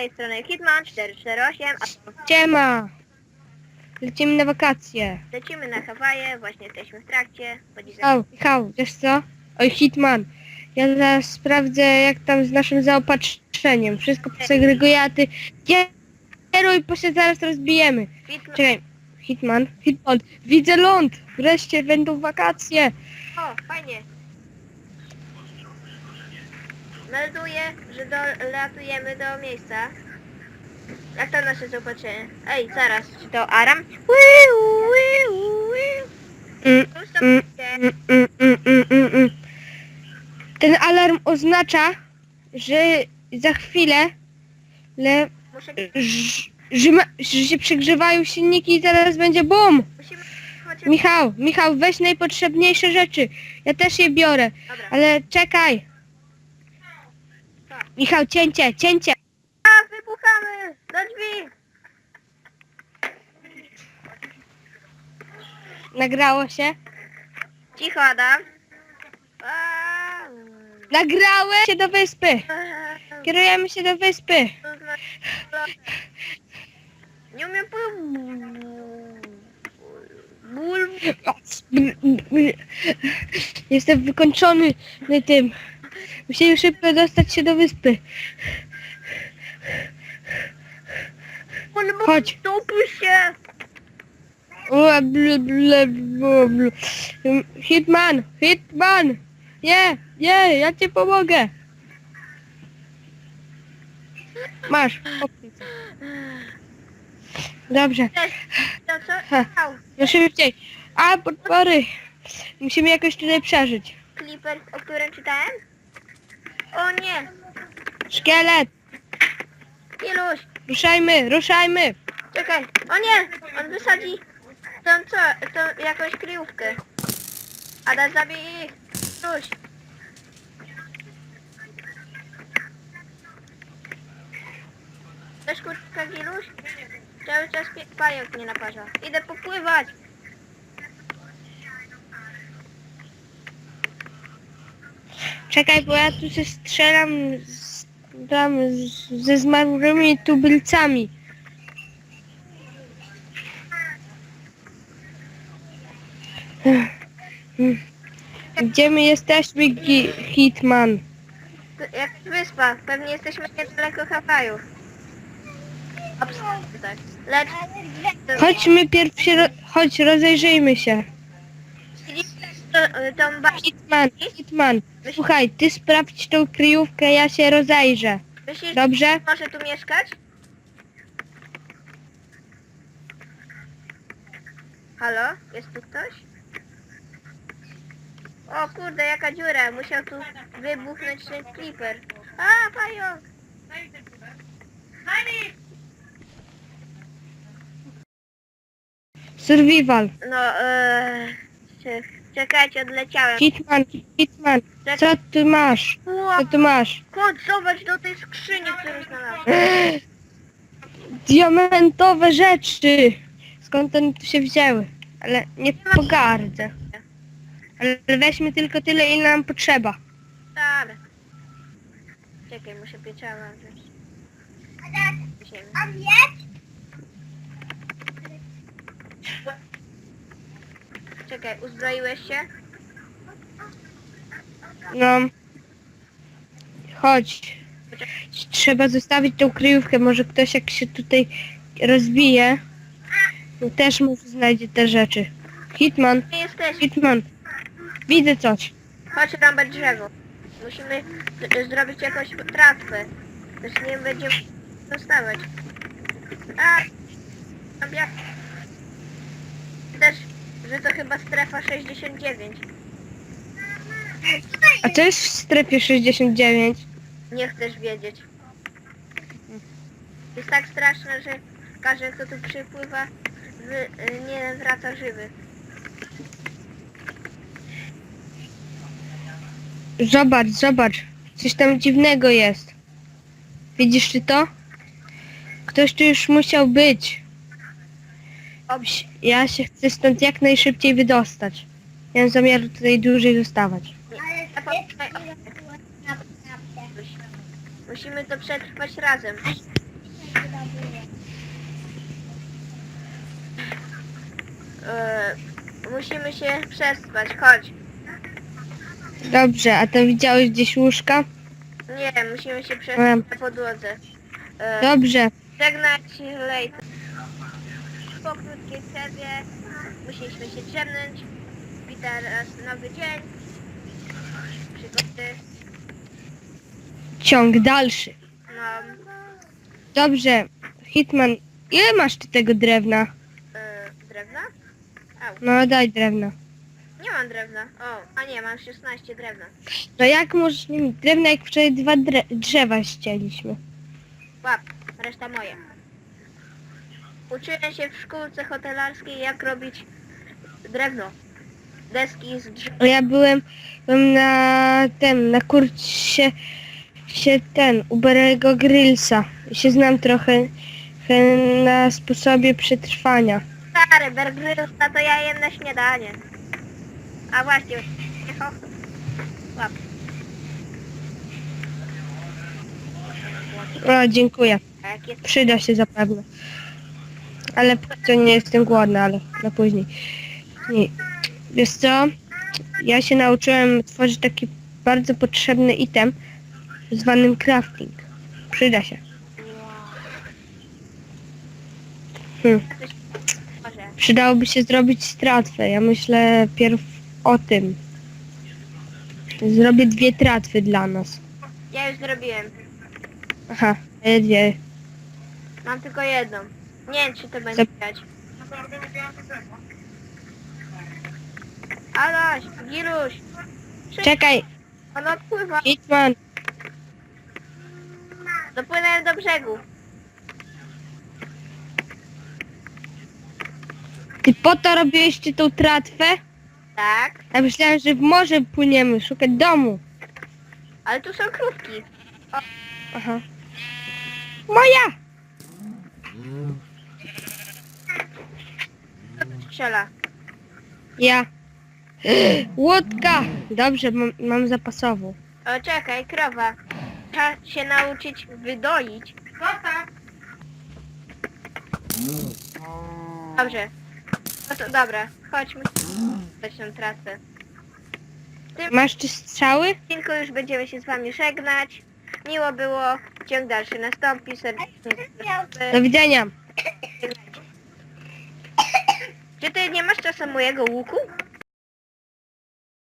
tej strony Hitman 448, a Siema! Lecimy na wakacje. lecimy na Hawaje, właśnie jesteśmy w trakcie. Michał, Michał, wiesz co? Oj, Hitman. Ja zaraz sprawdzę, jak tam z naszym zaopatrzeniem. Wszystko posegreguję, a ty kieruj, bo się zaraz rozbijemy. Hitman... Czekaj, Hitman, Hitman, widzę ląd! Wreszcie będą wakacje. O, fajnie. Melduję, że dolatujemy do miejsca. Jak tam nasze zaopatrzenie? Ej, zaraz, czy to Aram? To. Ten alarm oznacza, że za chwilę le, że, że, się przegrzewają silniki i zaraz będzie bum! Michał, Michał, weź najpotrzebniejsze rzeczy. Ja też je biorę, Dobra. ale czekaj. Michał, cięcie, cięcie. A, wybuchamy! Do drzwi! Nagrało się? Cicho, Adam. A, Nagrałem się do wyspy. Kierujemy się do wyspy. to znaczy- Nie umiem po... Ból... Jestem wykończony tym. Musimy szybko dostać się do wyspy. ból... Chodź. Topuj się! Ua, blu, blu, blu, blu. Hitman, Hitman. Nie, nie, ja ci pomogę. Masz. popnij to. Dobrze. To co? Ha. Au. no szybciej. A, podpory. Musimy jakoś tutaj przeżyć. Clipper, o którym czytałem? O nie! Szkielet, Iluś! ruszajmy, ruszajmy. Czekaj! O nie! On wysadzi tą co? Tą jakąś kryjówkę. Ada zabij ich! Iluś! Też kurczka Giluś? Cały czas pająk nie naparza. Idę popływać! Czekaj, bo ja tu się strzelam z, tam z, ze zmarłymi tubylcami. Gdzie my jesteśmy, Gi- Hitman? Jak wyspa, pewnie jesteśmy niedaleko Hawajów. Absolutnie tak. Lecz... Chodźmy pierwszy, ro- chodź, rozejrzyjmy się. To- tą ba- Hitman, Hitman, słuchaj, ty sprawdź tą kryjówkę, ja się rozejrzę. Myślisz, że Dobrze? może tu mieszkać? Halo? Jest tu ktoś? O kurde, jaka dziura. Musiał tu wybuchnąć ten creeper. A, pająk! Survival. No, eee, cze- czekajcie, odleciałem. Hitman, Hitman, co ty masz? Co ty masz? Chodź, zobacz do tej skrzyni, którą znalazłem. Diamentowe rzeczy! Skąd one tu się wzięły? Ale nie pogardzę. Ale weźmy tylko tyle, ile nam potrzeba. Ale. Czekaj, muszę pieczała wziąć. Ziemi. Czekaj, uzbroiłeś się? No. Chodź. Trzeba zostawić tą kryjówkę. Może ktoś jak się tutaj rozbije, to też może znajdzie te rzeczy. Hitman, jesteś. Hitman. Widzę coś. Chodź rąbać drzewo. Musimy z- zrobić jakąś tratwę. Też nie będziemy dostawać. A! Tam jak... Też, że to chyba strefa 69. A co jest w strefie 69? Nie chcesz wiedzieć. Jest tak straszne, że każdy kto tu przypływa wy, nie wraca żywy. Zobacz, zobacz. Coś tam dziwnego jest. Widzisz ty to? Ktoś tu już musiał być. Oś, Ja się chcę stąd jak najszybciej wydostać. Nie mam zamiaru tutaj dłużej zostawać. Musimy to przetrwać razem. E, musimy się przespać, chodź. Dobrze, a to widziałeś gdzieś łóżka? Nie, musimy się przespać Em. na podłodze. E, Dobrze. Żegnać Lejt. Po krótkiej przerwie musieliśmy się drzemnąć. I teraz nowy dzień. Przygody. Ciąg dalszy. No, Dobrze. Hitman, ile masz ty tego drewna? e, drewna? Au, No daj drewna. nie mam drewna. O, a nie, mam 16 drewna. No jak możesz nie mieć drewna, jak wczoraj dwa dre- drzewa ścięliśmy? Łap, reszta moje. Uczyłem się w szkółce hotelarskiej jak robić drewno. Deski z drzew. Ja byłem, byłem na ten, na kursie się ten, Uberego Grillsa. I się znam trochę, trochę na sposobie przetrwania. Stary, Bear Grylls, to ja jem na śniadanie. A właśnie, nie ho. Łap. O, dziękuję. A jak jest Przyda się zapewne. Ale póki co nie jestem głodny, ale na później. Nie. Wiesz co? Ja się nauczyłem tworzyć taki bardzo potrzebny item zwanym crafting. Przyda się. Hmm. Przydałoby się zrobić stratwę. Ja myślę pierw o tym. Zrobię dwie tratwy dla nas. Ja już zrobiłem. Aha, dwie. Mam tylko jedną. Nie wiem, czy to będzie widać. Adaś, Giruś. Szybko, Czekaj, on odpływa. Hitman, Dopłynąłem do brzegu. ty po to robiłeś tą tratwę? Tak, Ja myślałem, że w morze płyniemy, szukać domu. ale tu są krówki. Aha. Moja! Strzela. Ja. Łódka! Dobrze, mam, mam zapasową. O, czekaj, krowa. Trzeba się nauczyć wydoić. Dobrze. No to dobra, chodźmy. Dać tą trasę. Masz czy strzały? Tylko już będziemy się z wami żegnać. Miło było. Ciąg dalszy nastąpi. Serdecznie. Do widzenia. Ty nie masz czasem mojego łuku?